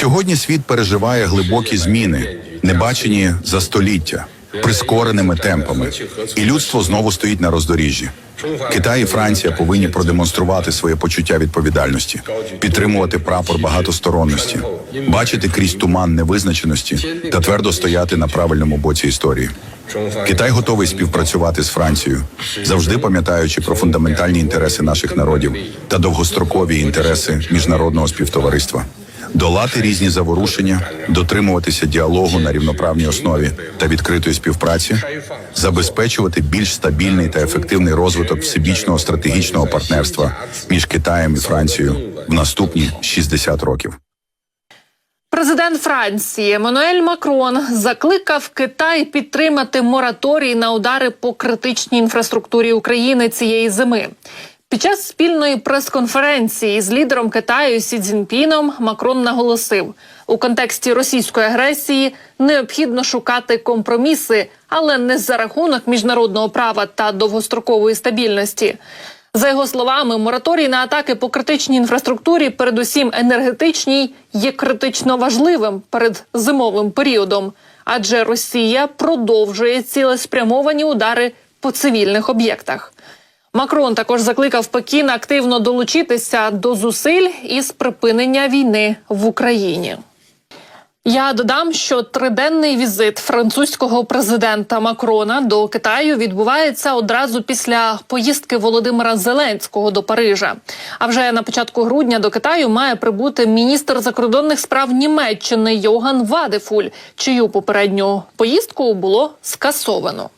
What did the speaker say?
Сьогодні світ переживає глибокі зміни, небачені за століття, прискореними темпами, і людство знову стоїть на роздоріжжі. Китай і Франція повинні продемонструвати своє почуття відповідальності, підтримувати прапор багатосторонності, бачити крізь туман невизначеності та твердо стояти на правильному боці історії. Китай готовий співпрацювати з Францією, завжди пам'ятаючи про фундаментальні інтереси наших народів та довгострокові інтереси міжнародного співтовариства. Долати різні заворушення, дотримуватися діалогу на рівноправній основі та відкритої співпраці, забезпечувати більш стабільний та ефективний розвиток всебічного стратегічного партнерства між Китаєм і Францією в наступні 60 років. Президент Франції Еммануель Макрон закликав Китай підтримати мораторій на удари по критичній інфраструктурі України цієї зими. Під час спільної прес-конференції з лідером Китаю Сі Цзіньпіном Макрон наголосив, у контексті російської агресії необхідно шукати компроміси, але не за рахунок міжнародного права та довгострокової стабільності. За його словами, мораторій на атаки по критичній інфраструктурі, передусім енергетичній, є критично важливим перед зимовим періодом, адже Росія продовжує цілеспрямовані удари по цивільних об'єктах. Макрон також закликав Пекін активно долучитися до зусиль із припинення війни в Україні. Я додам, що триденний візит французького президента Макрона до Китаю відбувається одразу після поїздки Володимира Зеленського до Парижа. А вже на початку грудня до Китаю має прибути міністр закордонних справ Німеччини Йоган Вадефуль, чию попередню поїздку було скасовано.